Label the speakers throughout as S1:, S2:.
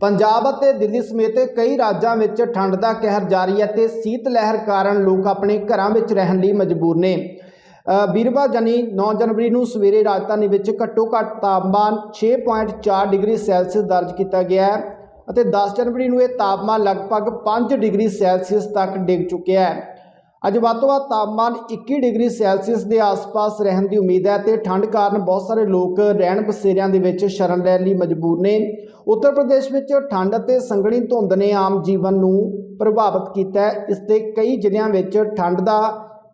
S1: ਪੰਜਾਬ ਅਤੇ ਦਿੱਲੀ ਸਮੇਤ ਕਈ ਰਾਜਾਂ ਵਿੱਚ ਠੰਡ ਦਾ ਕਹਿਰ ਜਾਰੀ ਹੈ ਤੇ ਸੀਤ ਲਹਿਰ ਕਾਰਨ ਲੋਕ ਆਪਣੇ ਘਰਾਂ ਵਿੱਚ ਰਹਿਣ ਲਈ ਮਜਬੂਰ ਨੇ। ਅ, ਵੀਰਵਾਰ ਜਾਨੀ 9 ਜਨਵਰੀ ਨੂੰ ਸਵੇਰੇ ਰਾਜਧਾਨੀ ਵਿੱਚ ਘੱਟੋ ਘੱਟ ਤਾਪਮਾਨ 6.4 ਡਿਗਰੀ ਸੈਲਸੀਅਸ ਦਰਜ ਕੀਤਾ ਗਿਆ ਹੈ ਅਤੇ 10 ਜਨਵਰੀ ਨੂੰ ਇਹ ਤਾਪਮਾਨ ਲਗਭਗ 5 ਡਿਗਰੀ ਸੈਲਸੀਅਸ ਤੱਕ ਡਿੱਗ ਚੁੱਕਿਆ ਹੈ। ਅੱਜ ਵੱਧ ਤੋਂ ਵੱਧ ਤਾਪਮਾਨ 21 ਡਿਗਰੀ ਸੈਲਸੀਅਸ ਦੇ ਆਸ-ਪਾਸ ਰਹਿਣ ਦੀ ਉਮੀਦ ਹੈ ਤੇ ਠੰਡ ਕਾਰਨ ਬਹੁਤ ਸਾਰੇ ਲੋਕ ਰਹਿਣ ਬਸੇਰਿਆਂ ਦੇ ਵਿੱਚ ਸ਼ਰਨ ਲੈਣ ਲਈ ਮਜਬੂਰ ਨੇ। ਉੱਤਰ ਪ੍ਰਦੇਸ਼ ਵਿੱਚ ਠੰਡ ਅਤੇ ਸੰਘਣੀ ਧੁੰਦ ਨੇ ਆਮ ਜੀਵਨ ਨੂੰ ਪ੍ਰਭਾਵਿਤ ਕੀਤਾ ਹੈ। ਇਸ ਦੇ ਕਈ ਜ਼ਿਲ੍ਹਿਆਂ ਵਿੱਚ ਠੰਡ ਦਾ,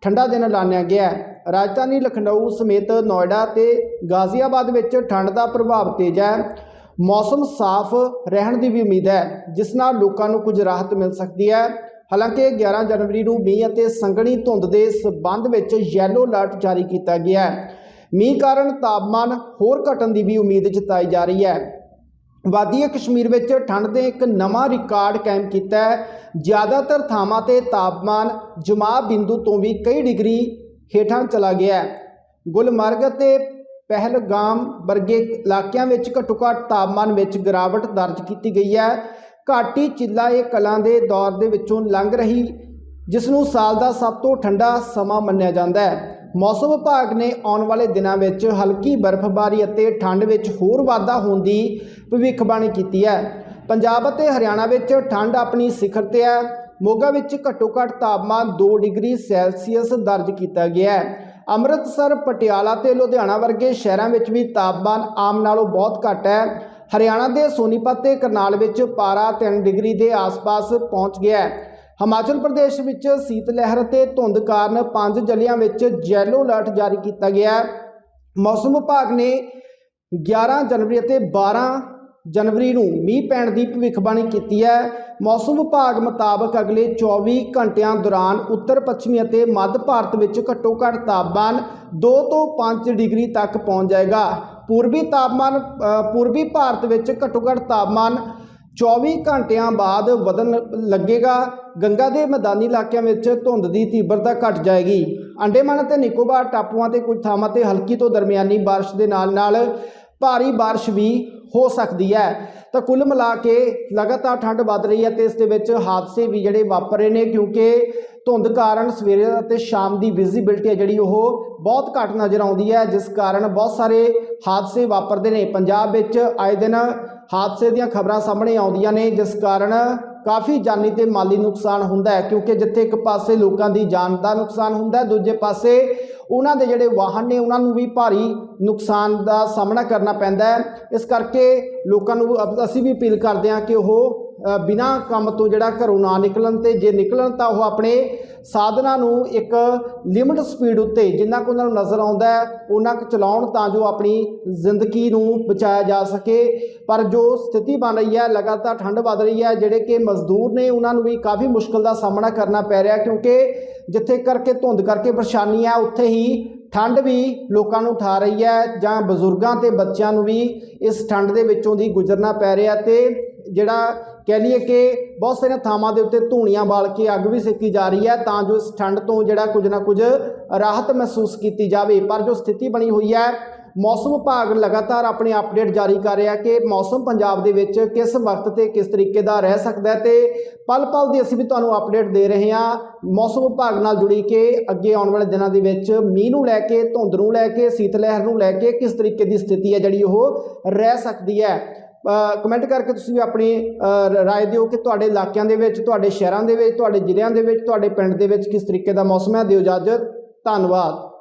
S1: ਠੰਡਾ ਦਿਨ ਐਲਾਨਿਆ ਗਿਆ ਹੈ। ਰਾਜਧਾਨੀ ਲਖਨਊ ਸਮੇਤ ਨੋਇਡਾ ਤੇ ਗਾਜ਼ੀਆਬਾਦ ਵਿੱਚ ਠੰਡ ਦਾ ਪ੍ਰਭਾਵ ਤੇਜ਼ ਹੈ। ਮੌਸਮ ਸਾਫ਼ ਰਹਿਣ ਦੀ ਵੀ ਉਮੀਦ ਹੈ, ਜਿਸ ਨਾਲ ਲੋਕਾਂ ਨੂੰ ਕੁਝ ਰਾਹਤ ਮਿਲ ਸਕਦੀ ਹੈ। ਹਾਲਾਂਕਿ 11 ਜਨਵਰੀ ਨੂੰ ਮੀਂਹ ਅਤੇ ਸੰਘਣੀ ਧੁੰਦ ਦੇ ਸਬੰਧ ਵਿੱਚ ਯੈਲੋ ਅਲਰਟ ਜਾਰੀ ਕੀਤਾ ਗਿਆ ਹੈ। ਮੀਂਹ ਕਾਰਨ ਤਾਪਮਾਨ ਹੋਰ ਘਟਣ ਦੀ ਵੀ ਉਮੀਦ ਜਤਾਈ ਜਾ ਰਹੀ ਹੈ। ਵਾਦੀ ਕਸ਼ਮੀਰ ਵਿੱਚ ਠੰਡ ਦੇ ਇੱਕ ਨਵਾਂ ਰਿਕਾਰਡ ਕਾਇਮ ਕੀਤਾ ਹੈ। ਜ਼ਿਆਦਾਤਰ ਥਾਵਾਂ ਤੇ ਤਾਪਮਾਨ ਜਮਾਅ ਬਿੰਦੂ ਤੋਂ ਵੀ ਕਈ ਡਿਗਰੀ ਹੇਠਾਂ ਚਲਾ ਗਿਆ ਹੈ। ਗੁਲਮਰਗ ਅਤੇ ਪਹਿਲਗਾਮ ਵਰਗੇ ਇਲਾਕਿਆਂ ਵਿੱਚ ਘੱਟੋ ਘੱਟ ਤਾਪਮਾਨ ਵਿੱਚ ਗਿਰਾਵਟ ਦਰਜ ਕੀਤੀ ਗਈ ਹੈ। ਘਾਟੀ ਚਿੱਲਾ ਇਹ ਕਲਾਂ ਦੇ ਦੌਰ ਦੇ ਵਿੱਚੋਂ ਲੰਘ ਰਹੀ ਜਿਸ ਨੂੰ ਸਾਲ ਦਾ ਸਭ ਤੋਂ ਠੰਡਾ ਸਮਾਂ ਮੰਨਿਆ ਜਾਂਦਾ ਹੈ। ਮੌਸਮ ਵਿਭਾਗ ਨੇ ਆਉਣ ਵਾਲੇ ਦਿਨਾਂ ਵਿੱਚ ਹਲਕੀ ਬਰਫ਼ਬਾਰੀ ਅਤੇ ਠੰਡ ਵਿੱਚ ਹੋਰ ਵਾਧਾ ਹੋਣ ਦੀ ਭਵਿੱਖਬਾਣੀ ਕੀਤੀ ਹੈ। ਪੰਜਾਬ ਅਤੇ ਹਰਿਆਣਾ ਵਿੱਚ ਠੰਡ ਆਪਣੀ ਸਿਖਰ ਤੇ ਹੈ। ਮੋਗਾ ਵਿੱਚ ਘੱਟੋ ਘੱਟ ਤਾਪਮਾਨ 2 ਡਿਗਰੀ ਸੈਲਸੀਅਸ ਦਰਜ ਕੀਤਾ ਗਿਆ ਹੈ। ਅੰਮ੍ਰਿਤਸਰ, ਪਟਿਆਲਾ ਤੇ ਲੁਧਿਆਣਾ ਵਰਗੇ ਸ਼ਹਿਰਾਂ ਵਿੱਚ ਵੀ ਤਾਪਮਾਨ ਆਮ ਨਾਲੋਂ ਬਹੁਤ ਘੱਟ ਹੈ। ਹਰਿਆਣਾ ਦੇ ਸੋਨੀਪਤ ਤੇ ਕਰਨਾਲ ਵਿੱਚ ਪਾਰਾ 3 ਡਿਗਰੀ ਦੇ ਆਸ-ਪਾਸ ਪਹੁੰਚ ਗਿਆ ਹੈ। ਹਿਮਾਚਲ ਪ੍ਰਦੇਸ਼ ਵਿੱਚ ਸੀਤ ਲਹਿਰ ਤੇ ਧੁੰਦ ਕਾਰਨ ਪੰਜ ਜ਼ਿਲ੍ਹਿਆਂ ਵਿੱਚ ਯੈਲੋ ਅਲਰਟ ਜਾਰੀ ਕੀਤਾ ਗਿਆ ਹੈ। ਮੌਸਮ ਵਿਭਾਗ ਨੇ 11 ਜਨਵਰੀ ਅਤੇ 12 ਜਨਵਰੀ ਨੂੰ ਮੀਂਹ ਪੈਣ ਦੀ ਭਵਿੱਖਬਾਣੀ ਕੀਤੀ ਹੈ। ਮੌਸਮ ਵਿਭਾਗ ਮੁਤਾਬਕ ਅਗਲੇ 24 ਘੰਟਿਆਂ ਦੌਰਾਨ ਉੱਤਰ, ਪੱਛਮੀ ਅਤੇ ਮੱਧ ਭਾਰਤ ਵਿੱਚ ਘੱਟੋ ਘੱਟ ਤਾਪਮਾਨ 2 ਤੋਂ 5 ਡਿਗਰੀ ਤੱਕ ਪਹੁੰਚ ਜਾਏਗਾ। ਪੂਰਬੀ ਤਾਪਮਾਨ ਪੂਰਬੀ ਭਾਰਤ ਵਿੱਚ ਘੱਟੋ ਘੱਟ ਤਾਪਮਾਨ 24 ਘੰਟਿਆਂ ਬਾਅਦ ਵਧਣ ਲੱਗੇਗਾ। ਗੰਗਾ ਦੇ ਮੈਦਾਨੀ ਇਲਾਕਿਆਂ ਵਿੱਚ ਧੁੰਦ ਦੀ ਤੀਬਰਤਾ ਘਟ ਜਾਏਗੀ। ਅੰਡੇਮਾਨ ਅਤੇ ਨਿਕੋਬਾਰ ਟਾਪੂਆਂ ਤੇ ਕੁਝ ਥਾਵਾਂ ਤੇ ਹਲਕੀ ਤੋਂ ਦਰਮਿਆਨੀ ਬਾਰਿਸ਼ ਦੇ ਨਾਲ ਨਾਲ ਭਾਰੀ ਬਾਰਿਸ਼ ਵੀ ਹੋ ਸਕਦੀ ਹੈ। ਤਾਂ ਕੁੱਲ ਮਿਲਾ ਕੇ ਲਗਾਤਾਰ ਠੰਡ ਵੱਧ ਰਹੀ ਹੈ ਤੇ ਇਸ ਦੇ ਵਿੱਚ ਹਾਦਸੇ ਵੀ ਜਿਹੜੇ ਵਾਪਰ ਰਹੇ ਨੇ ਕਿਉਂਕਿ ਧੁੰਦ ਕਾਰਨ ਸਵੇਰੇ ਅਤੇ ਸ਼ਾਮ ਦੀ ਵਿਜ਼ਿਬਿਲਟੀ ਹੈ ਜਿਹੜੀ ਉਹ ਬਹੁਤ ਘੱਟ ਨਜ਼ਰ ਆਉਂਦੀ ਹੈ, ਜਿਸ ਕਾਰਨ ਬਹੁਤ ਸਾਰੇ ਹਾਦਸੇ ਵਾਪਰਦੇ ਨੇ। ਪੰਜਾਬ ਵਿੱਚ ਆਏ ਦਿਨ ਹਾਦਸੇ ਦੀਆਂ ਖਬਰਾਂ ਸਾਹਮਣੇ ਆਉਂਦੀਆਂ ਨੇ, ਜਿਸ ਕਾਰਨ ਕਾਫੀ ਜਾਨੀ ਤੇ ਮਾਲੀ ਨੁਕਸਾਨ ਹੁੰਦਾ ਹੈ, ਕਿਉਂਕਿ ਜਿੱਥੇ ਇੱਕ ਪਾਸੇ ਲੋਕਾਂ ਦੀ ਜਾਨ ਦਾ ਨੁਕਸਾਨ ਹੁੰਦਾ ਹੈ, ਦੂਜੇ ਪਾਸੇ ਉਹਨਾਂ ਦੇ ਜਿਹੜੇ ਵਾਹਨ ਨੇ, ਉਹਨਾਂ ਨੂੰ ਵੀ ਭਾਰੀ ਨੁਕਸਾਨ ਦਾ ਸਾਹਮਣਾ ਕਰਨਾ ਪੈਂਦਾ ਹੈ। ਇਸ ਕਰਕੇ ਲੋਕਾਂ ਨੂੰ ਅਸੀਂ ਵੀ ਅਪੀਲ ਕਰਦੇ ਹਾਂ ਕਿ ਉਹ ਬਿਨਾਂ ਕੰਮ ਤੋਂ ਜਿਹੜਾ ਘਰੋਂ ਨਾ ਨਿਕਲਣ ਤੇ ਜੇ ਨਿਕਲਣ ਤਾਂ ਉਹ ਆਪਣੇ ਸਾਧਨਾਂ ਨੂੰ ਇੱਕ ਲਿਮਟ ਸਪੀਡ ਉੱਤੇ ਜਿੰਨਾ ਕੁ ਉਹਨਾਂ ਨੂੰ ਨਜ਼ਰ ਆਉਂਦਾ ਹੈ ਉਹਨਾਂ ਕੁ ਚਲਾਉਣ ਤਾਂ ਜੋ ਆਪਣੀ ਜ਼ਿੰਦਗੀ ਨੂੰ ਬਚਾਇਆ ਜਾ ਸਕੇ। ਪਰ ਜੋ ਸਥਿਤੀ ਬਣ ਰਹੀ ਹੈ, ਲਗਾਤਾਰ ਠੰਡ ਵੱਧ ਰਹੀ ਹੈ, ਜਿਹੜੇ ਕਿ ਮਜ਼ਦੂਰ ਨੇ, ਉਹਨਾਂ ਨੂੰ ਵੀ ਕਾਫੀ ਮੁਸ਼ਕਲ ਦਾ ਸਾਹਮਣਾ ਕਰਨਾ ਪੈ ਰਿਹਾ ਕਿਉਂਕਿ ਜਿੱਥੇ ਕਰਕੇ ਧੁੰਦ ਕਰਕੇ ਪਰੇਸ਼ਾਨੀ ਹੈ, ਉੱਥੇ ਹੀ ਠੰਡ ਵੀ ਲੋਕਾਂ ਨੂੰ ਉਠਾ ਰਹੀ ਹੈ, ਜਾਂ ਬਜ਼ੁਰਗਾਂ ਤੇ ਬੱਚਿਆਂ ਨੂੰ ਵੀ ਇਸ ਠੰਡ ਦੇ ਵਿੱਚੋਂ ਦੀ ਗੁਜ਼ਰਨਾ ਪੈ ਰਿਹਾ ਤੇ ਜਿਹੜਾ ਕਹਿ ਲਈਏ ਕਿ ਬਹੁਤ ਸਾਰੀਆਂ ਥਾਵਾਂ ਦੇ ਉੱਤੇ ਧੂਣੀਆਂ ਬਾਲ ਕੇ ਅੱਗ ਵੀ ਸੇਕੀ ਜਾ ਰਹੀ ਹੈ, ਤਾਂ ਜੋ ਇਸ ਠੰਡ ਤੋਂ ਜਿਹੜਾ ਕੁਝ ਨਾ ਕੁਝ ਰਾਹਤ ਮਹਿਸੂਸ ਕੀਤੀ ਜਾਵੇ। ਪਰ ਜੋ ਸਥਿਤੀ ਬਣੀ ਹੋਈ ਹੈ, ਮੌਸਮ ਵਿਭਾਗ ਲਗਾਤਾਰ ਆਪਣੇ ਅਪਡੇਟ ਜਾਰੀ ਕਰ ਰਿਹਾ ਕਿ ਮੌਸਮ ਪੰਜਾਬ ਦੇ ਵਿੱਚ ਕਿਸ ਵਕਤ ਤੇ ਕਿਸ ਤਰੀਕੇ ਦਾ ਰਹਿ ਸਕਦਾ ਹੈ ਤੇ ਪਲ ਪਲ ਦੀ ਅਸੀਂ ਵੀ ਤੁਹਾਨੂੰ ਅਪਡੇਟ ਦੇ ਰਹੇ ਹਾਂ। ਮੌਸਮ ਵਿਭਾਗ ਨਾਲ ਜੁੜੀ ਕਿ ਅੱਗੇ ਆਉਣ ਵਾਲੇ ਦਿਨਾਂ ਦੇ ਵਿੱਚ ਮੀਂਹ ਨੂੰ ਲੈ ਕੇ, ਧੁੰਦ ਨੂੰ ਲੈ ਕੇ ਸੀਤ ਲਹਿਰ ਨੂੰ ਲੈ ਕੇ ਕਿਸ ਤਰੀਕੇ ਦੀ ਸਥਿਤੀ ਹੈ ਜਿਹੜੀ ਉਹ ਰਹਿ ਸਕਦੀ ਹੈ। ਕਮੈਂਟ ਕਰਕੇ ਤੁਸੀਂ ਵੀ ਆਪਣੀ ਅ, ਰਾਏ ਦਿਓ ਕਿ ਤੁਹਾਡੇ ਇਲਾਕਿਆਂ ਦੇ ਵਿੱਚ ਤੁਹਾਡੇ ਸ਼ਹਿਰਾਂ ਦੇ ਵਿੱਚ ਤੁਹਾਡੇ ਜ਼ਿਲ੍ਹਿਆਂ ਦੇ ਵਿੱਚ ਤੁਹਾਡੇ ਪਿੰਡ ਦੇ ਵਿੱਚ ਕਿਸ ਤਰੀਕੇ ਦਾ ਮੌਸਮ ਹੈ। ਦਿਓ ਇਜਾਜ਼ਤ। ਧੰਨਵਾਦ।